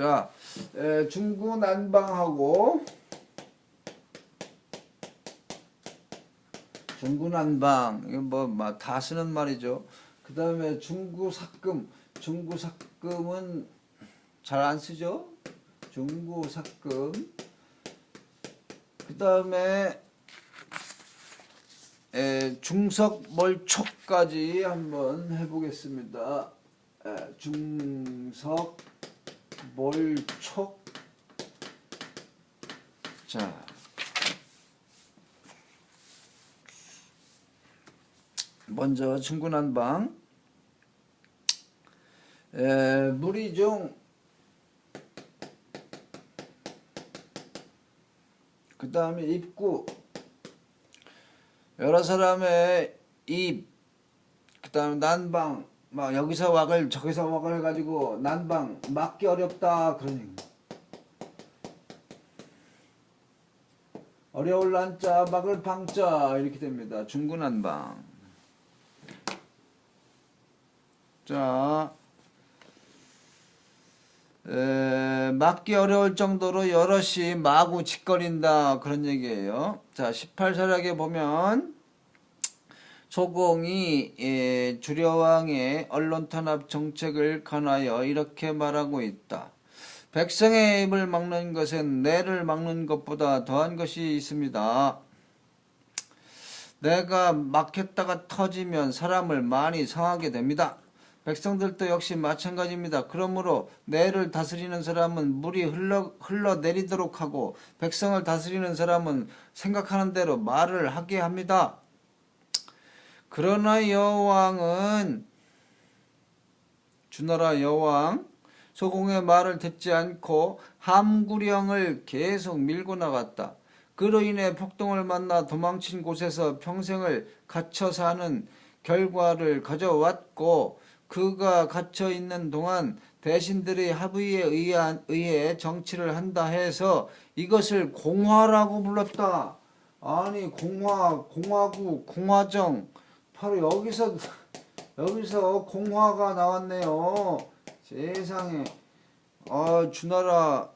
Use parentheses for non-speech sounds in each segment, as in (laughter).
자, 에, 중구 난방하고 중구 난방 이거 뭐다 쓰는 말이죠. 그 다음에 중구 삭금 중구 삭금은 잘 안 쓰죠. 중구 삭금 그 다음에 중석몰촉까지 한번 해보겠습니다. 에, 중석 몰촉 자. 먼저 중구난방. 에, 무리 중그 다음에 입구. 여러 사람의 입, 그 다음에 난방, 막 여기서 왁을 저기서 왁을 해가지고 난방 막기 어렵다 그런 얘기. 어려울 난자 막을 방자 이렇게 됩니다. 중구난방. 자, 에, 막기 어려울 정도로 여럿이 마구 짓거린다 그런 얘기예요. 자, 18사략에 보면 소공이 에, 주려왕의 언론 탄압 정책을 관하여 이렇게 말하고 있다. 백성의 입을 막는 것은 내를 막는 것보다 더한 것이 있습니다. 내가 막혔다가 터지면 사람을 많이 상하게 됩니다. 백성들도 역시 마찬가지입니다. 그러므로 내를 다스리는 사람은 물이 흘러, 흘러내리도록 하고 백성을 다스리는 사람은 생각하는 대로 말을 하게 합니다. 그러나 여왕은 주나라 여왕 소공의 말을 듣지 않고 함구령을 계속 밀고 나갔다. 그로 인해 폭동을 만나 도망친 곳에서 평생을 갇혀 사는 결과를 가져왔고 그가 갇혀 있는 동안 대신들의 합의에 의한, 의해 정치를 한다 해서 이것을 공화라고 불렀다. 아니 공화, 공화국, 공화정 바로 여기서 여기서 공화가 나왔네요. 세상에 아 주나라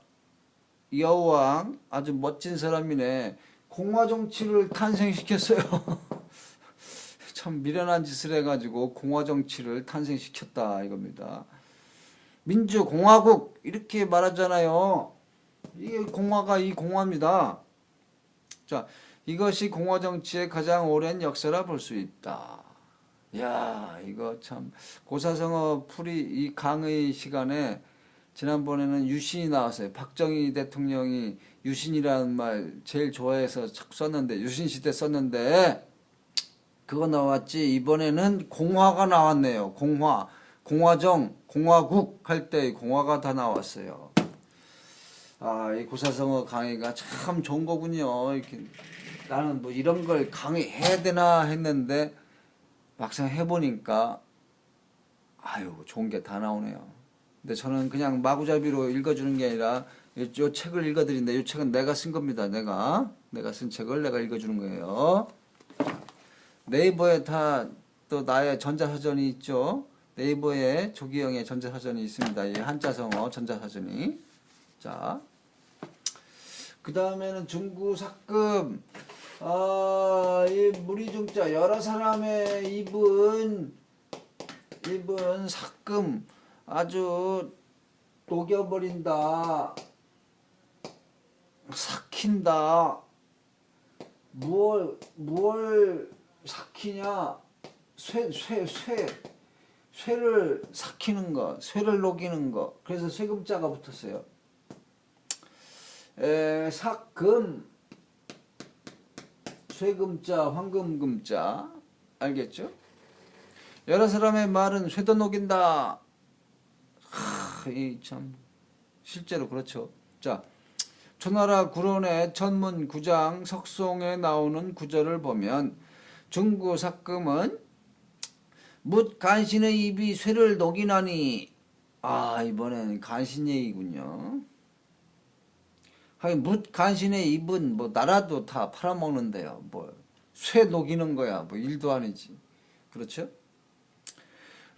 여왕 아주 멋진 사람이네. 공화 정치를 탄생시켰어요. (laughs) 참 미련한 짓을 해가지고 공화 정치를 탄생시켰다 이겁니다. 민주공화국 이렇게 말하잖아요. 이게 공화가 이 공화입니다. 자, 이것이 공화 정치의 가장 오랜 역사라 볼 수 있다. 야, 이거 참 고사성어 풀이 이 강의 시간에 지난번에는 유신이 나왔어요. 박정희 대통령이 유신이라는 말 제일 좋아해서 썼는데 유신 시대 썼는데 그거 나왔지 이번에는 공화가 나왔네요. 공화, 공화정, 공화국 할 때 공화가 다 나왔어요. 아, 이 고사성어 강의가 참 좋은 거군요. 이렇게 나는 뭐 이런 걸 강의해야 되나 했는데 막상 해보니까 아유 좋은 게 다 나오네요. 근데 저는 그냥 마구잡이로 읽어주는 게 아니라 이, 요 책을 읽어드린다. 이 책은 내가 쓴 겁니다. 내가 내가 쓴 책을 내가 읽어주는 거예요. 네이버에 다 또 나의 전자사전이 있죠. 네이버에 조기영의 전자사전이 있습니다. 이 한자성어 전자사전이. 자, 그 다음에는 중구삭금. 아, 이 무리중자 여러 사람의 입은 입은 삭금 아주 녹여버린다. 삭힌다. 무얼 무얼 삭히냐? 쇠, 쇠, 쇠. 쇠 를 삭히는 거, 쇠를 녹이는 거. 그래서 쇠금자가 붙었어요. 에, 삭금, 쇠금자, 황금금자. 알겠죠? 여러 사람의 말은 쇠도 녹인다. 하, 이 참, 실제로 그렇죠. 자, 초나라 구론의 전문 구장 석송에 나오는 구절을 보면 중구 삭금은 묻 간신의 입이 쇠를 녹이나니 아 이번엔 간신 얘기군요. 하긴 묻 간신의 입은 뭐 나라도 다 팔아먹는데요. 뭐쇠 녹이는 거야 뭐 일도 아니지. 그렇죠?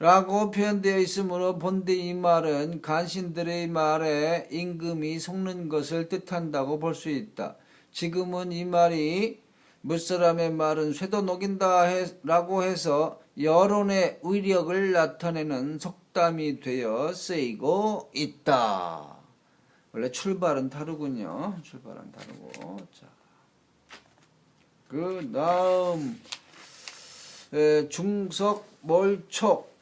라고 표현되어 있으므로 본데 이 말은 간신들의 말에 임금이 속는 것을 뜻한다고 볼 수 있다. 지금은 이 말이 무사람의 말은 쇠도 녹인다 해- 라고 해서 여론의 위력을 나타내는 속담이 되어 쓰이고 있다. 원래 출발은 다르군요. 출발은 다르고. 자. 그 다음, 에, 중석 몰촉.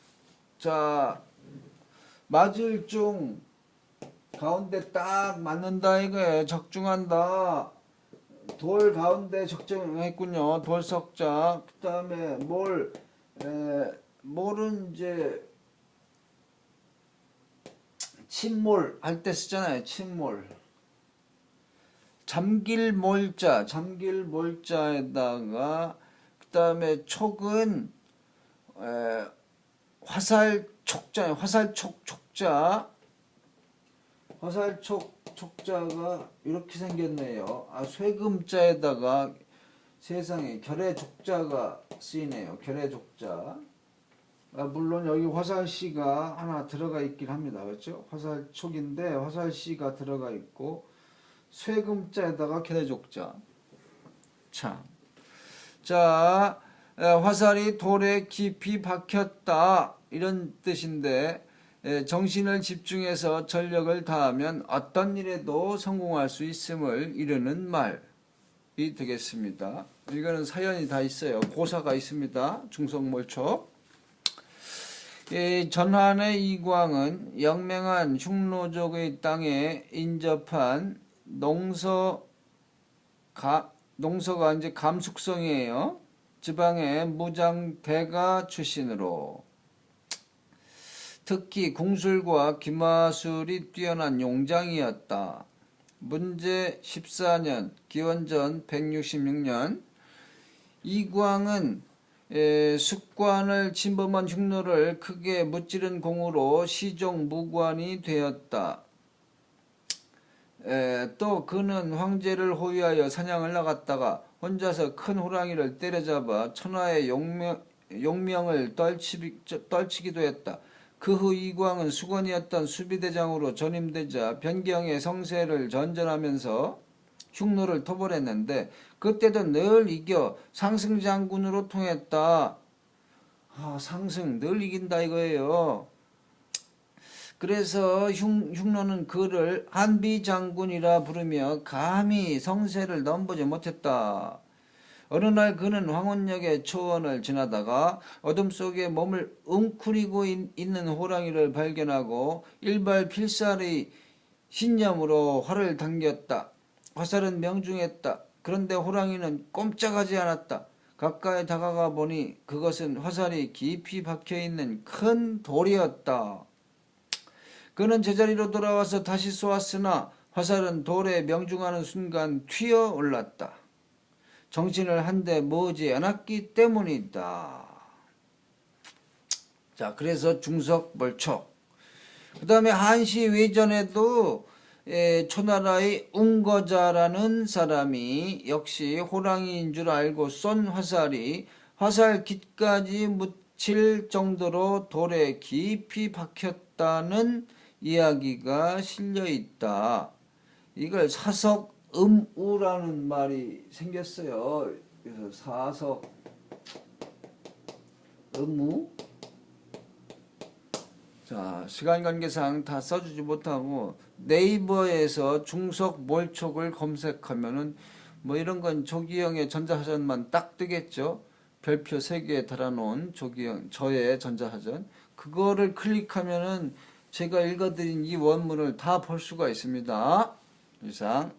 자, 맞을 중 가운데 딱 맞는다 이거예요. 적중한다. 돌 가운데 적중했군요. 돌석자. 그 다음에 몰, 에, 몰은 이제 침몰 할 때 쓰잖아요. 침몰. 잠길 몰자, 잠길 몰자에다가 그 다음에 촉은 에, 화살 촉자, 화살 촉 촉자, 화살 촉 촉자가 이렇게 생겼네요. 아 쇠금자에다가 세상에 결의 족자가 쓰이네요. 결의 족자. 아, 물론 여기 화살씨가 하나 들어가 있긴 합니다. 그렇죠? 화살촉인데 화살씨가 들어가 있고 쇠금자에다가 결의족자. 참. 자, 에, 화살이 돌에 깊이 박혔다. 이런 뜻인데, 에, 정신을 집중해서 전력을 다하면 어떤 일에도 성공할 수 있음을 이르는 말이 되겠습니다. 이거는 사연이 다 있어요. 고사가 있습니다. 중성몰촉. 이 전환의 이광은 영맹한 흉노족의 땅에 인접한 농서 가, 농서가 이제 감숙성이에요. 지방의 무장 대가 출신으로 특히 궁술과 기마술이 뛰어난 용장이었다. 문제 14년 기원전 166년 이광은 에, 숙관을 침범한 흉노를 크게 무찌른 공으로 시종 무관이 되었다. 에, 또 그는 황제를 호위하여 사냥을 나갔다가 혼자서 큰 호랑이를 때려잡아 천하의 용명, 용명을 떨치, 떨치기도 했다. 그 후 이광은 수건이었던 수비대장으로 전임되자 변경의 성세를 전전하면서 흉노를 토벌했는데 그때도 늘 이겨 상승장군으로 통했다. 아, 상승 늘 이긴다 이거예요. 그래서 흉, 흉노는 그를 한비장군이라 부르며 감히 성세를 넘보지 못했다. 어느 날 그는 황혼역의 초원을 지나다가 어둠 속에 몸을 웅크리고 있- 있는 호랑이를 발견하고 일발 필살의 신념으로 활을 당겼다. 화살은 명중했다. 그런데 호랑이는 꼼짝하지 않았다. 가까이 다가가 보니 그것은 화살이 깊이 박혀 있는 큰 돌이었다. 그는 제자리로 돌아와서 다시 쏘았으나 화살은 돌에 명중하는 순간 튀어 올랐다. 정신을 한데 머지 않았기 때문이다. 자, 그래서 중석벌촉. 그 다음에 한시 외전에도 에, 초나라의 웅거자라는 사람이 역시 호랑이인 줄 알고 쏜 화살이 화살 깃까지 묻힐 정도로 돌에 깊이 박혔다는 이야기가 실려 있다. 이걸 사석 음우라는 말이 생겼어요. 그래서 사석 음우 자, 시간 관계상 다 써주지 못하고 네이버에서 중석 몰촉을 검색하면은 뭐 이런 건 조기영의 전자사전만 딱 뜨겠죠. 별표 3개 달아놓은 조기영 저의 전자사전 그거를 클릭하면은 제가 읽어드린 이 원문을 다 볼 수가 있습니다. 이상